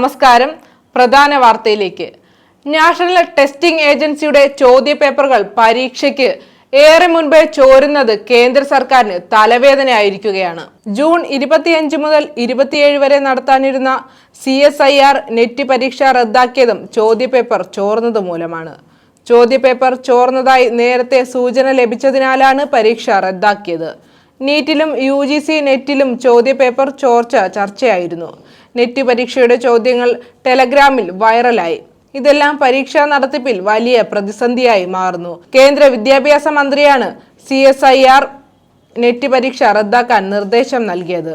നമസ്കാരം. പ്രധാന വാർത്തയിലേക്ക്. നാഷണൽ ടെസ്റ്റിംഗ് ഏജൻസിയുടെ ചോദ്യപേപ്പറുകൾ പരീക്ഷയ്ക്ക് ഏറെ മുൻപേ ചോരുന്നത് കേന്ദ്ര സർക്കാരിന് തലവേദനയായിരിക്കുകയാണ്. ജൂൺ ഇരുപത്തിയഞ്ച് മുതൽ ഇരുപത്തിയേഴ് വരെ നടത്താനിരുന്ന C S I R NET പരീക്ഷ റദ്ദാക്കിയതും ചോദ്യപേപ്പർ ചോർന്നത് മൂലമാണ്. ചോദ്യപേപ്പർ ചോർന്നതായി നേരത്തെ സൂചന ലഭിച്ചതിനാലാണ് പരീക്ഷ റദ്ദാക്കിയത്. നീറ്റിലും യു ജി സി നെറ്റിലും ചോദ്യപേപ്പർ ചോർച്ച ചർച്ചയായിരുന്നു. നെറ്റ് പരീക്ഷയുടെ ചോദ്യങ്ങൾ ടെലഗ്രാമിൽ വൈറലായി. ഇതെല്ലാം പരീക്ഷാ നടത്തിപ്പിൽ വലിയ പ്രതിസന്ധിയായി മാറുന്നു. കേന്ദ്ര വിദ്യാഭ്യാസ മന്ത്രിയാണ് C S I R NET പരീക്ഷ റദ്ദാക്കാൻ നിർദ്ദേശം നൽകിയത്.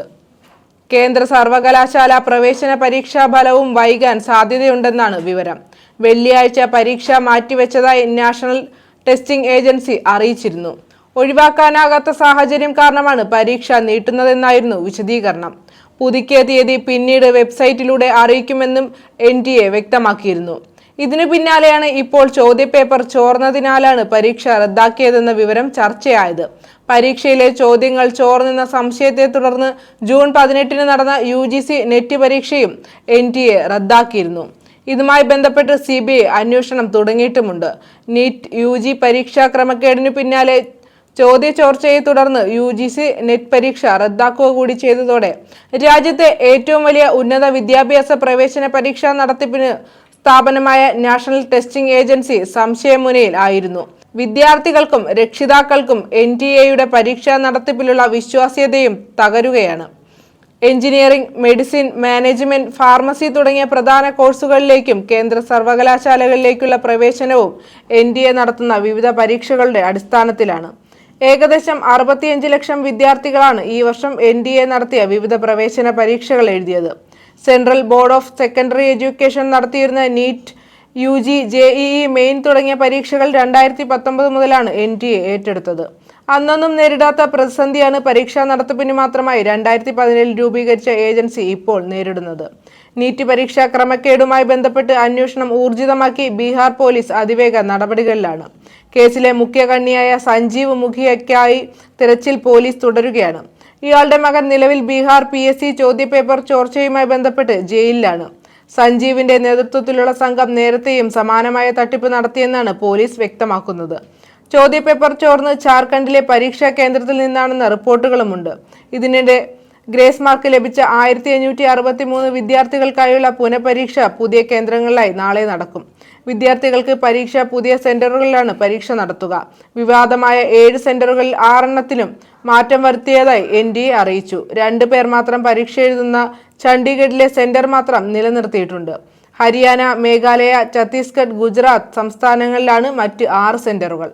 കേന്ദ്ര സർവകലാശാല പ്രവേശന പരീക്ഷാ ഫലവും വൈകാൻ സാധ്യതയുണ്ടെന്നാണ് വിവരം. വെള്ളിയാഴ്ച പരീക്ഷ മാറ്റിവെച്ചതായി നാഷണൽ ടെസ്റ്റിംഗ് ഏജൻസി അറിയിച്ചിരുന്നു. ഒഴിവാക്കാനാകാത്ത സാഹചര്യം കാരണമാണ് പരീക്ഷ നീട്ടുന്നതെന്നായിരുന്നു വിശദീകരണം. പുതുക്കിയ തീയതി പിന്നീട് വെബ്സൈറ്റിലൂടെ അറിയിക്കുമെന്നും എൻ ഡി എ വ്യക്തമാക്കിയിരുന്നു. ഇതിനു പിന്നാലെയാണ് ഇപ്പോൾ ചോദ്യപേപ്പർ ചോർന്നതിനാലാണ് പരീക്ഷ റദ്ദാക്കിയതെന്ന വിവരം ചർച്ചയായത്. പരീക്ഷയിലെ ചോദ്യങ്ങൾ ചോർന്നെന്ന സംശയത്തെ തുടർന്ന് ജൂൺ പതിനെട്ടിന് നടന്ന യു ജി സി നെറ്റ് പരീക്ഷയും എൻ ടി എ റദ്ദാക്കിയിരുന്നു. ഇതുമായി ബന്ധപ്പെട്ട് സി ബി ഐ അന്വേഷണം തുടങ്ങിയിട്ടുമുണ്ട്. നീറ്റ് യു ജി പരീക്ഷാ ക്രമക്കേടിനു പിന്നാലെ ചോദ്യചോർച്ചയെ തുടർന്ന് യു ജി സി നെറ്റ് പരീക്ഷ റദ്ദാക്കുക കൂടി ചെയ്തതോടെ രാജ്യത്തെ ഏറ്റവും വലിയ ഉന്നത വിദ്യാഭ്യാസ പ്രവേശന പരീക്ഷാ നടത്തിപ്പിന് സ്ഥാപനമായ നാഷണൽ ടെസ്റ്റിംഗ് ഏജൻസി സംശയമുനയിൽ ആയിരുന്നു. വിദ്യാർത്ഥികൾക്കും രക്ഷിതാക്കൾക്കും എൻ ടി എയുടെ പരീക്ഷാ നടത്തിപ്പിലുള്ള വിശ്വാസ്യതയും തകരുകയാണ്. എഞ്ചിനീയറിംഗ് മെഡിസിൻ മാനേജ്മെന്റ് ഫാർമസി തുടങ്ങിയ പ്രധാന കോഴ്സുകളിലേക്കും കേന്ദ്ര സർവകലാശാലകളിലേക്കുള്ള പ്രവേശനവും എൻ നടത്തുന്ന വിവിധ പരീക്ഷകളുടെ അടിസ്ഥാനത്തിലാണ്. ഏകദേശം അറുപത്തിയഞ്ച് ലക്ഷം വിദ്യാർത്ഥികളാണ് ഈ വർഷം എൻ ഡി എ നടത്തിയ വിവിധ പ്രവേശന പരീക്ഷകൾ എഴുതിയത്. Central board of secondary education നടത്തിയിരുന്ന NEET U G J E main തുടങ്ങിയ പരീക്ഷകൾ രണ്ടായിരത്തി പത്തൊമ്പത് മുതലാണ് എൻ ഡി എ ഏറ്റെടുത്തത്. അന്നൊന്നും നേരിടാത്ത പ്രതിസന്ധിയാണ് പരീക്ഷാ നടത്തിപ്പിന് മാത്രമായി രണ്ടായിരത്തി പതിനേഴിൽ രൂപീകരിച്ച ഏജൻസി ഇപ്പോൾ നേരിടുന്നത്. നീറ്റ് പരീക്ഷാ ക്രമക്കേടുമായി ബന്ധപ്പെട്ട് അന്വേഷണം ഊർജിതമാക്കി ബീഹാർ പോലീസ് അതിവേഗ നടപടികളിലാണ്. കേസിലെ മുഖ്യ കണ്ണിയായ സഞ്ജീവ് മുഖിയയ്ക്കായി തിരച്ചിൽ പോലീസ് തുടരുകയാണ്. ഇയാളുടെ മകൻ നിലവിൽ ബീഹാർ പി എസ് സി ചോദ്യപേപ്പർ ചോർച്ചയുമായി ബന്ധപ്പെട്ട് ജയിലിലാണ്. സഞ്ജീവിന്റെ നേതൃത്വത്തിലുള്ള സംഘം നേരത്തെയും സമാനമായ തട്ടിപ്പ് നടത്തിയെന്നാണ് പോലീസ് വ്യക്തമാക്കുന്നത്. ചോദ്യപേപ്പർ ചോർന്ന് ജാർഖണ്ഡിലെ പരീക്ഷാ കേന്ദ്രത്തിൽ നിന്നാണെന്ന റിപ്പോർട്ടുകളുമുണ്ട്. ഇതിനിടെ ഗ്രേസ് മാർക്ക് ലഭിച്ച ആയിരത്തി അഞ്ഞൂറ്റി അറുപത്തി മൂന്ന് വിദ്യാർത്ഥികൾക്കായുള്ള പുനഃപരീക്ഷ പുതിയ കേന്ദ്രങ്ങളിലായി നാളെ നടക്കും. വിദ്യാർത്ഥികൾക്ക് പരീക്ഷ പുതിയ സെന്ററുകളിലാണ് പരീക്ഷ നടത്തുക. വിവാദമായ ഏഴ് സെന്ററുകളിൽ ആറെണ്ണത്തിലും മാറ്റം വരുത്തിയതായി എൻ ഡി എ അറിയിച്ചു. രണ്ടു പേർ മാത്രം പരീക്ഷ എഴുതുന്ന ചണ്ഡീഗഡിലെ സെന്റർ മാത്രം നിലനിർത്തിയിട്ടുണ്ട്. ഹരിയാന മേഘാലയ ഛത്തീസ്ഗഡ് ഗുജറാത്ത് സംസ്ഥാനങ്ങളിലാണ് മറ്റ് ആറ് സെന്ററുകൾ.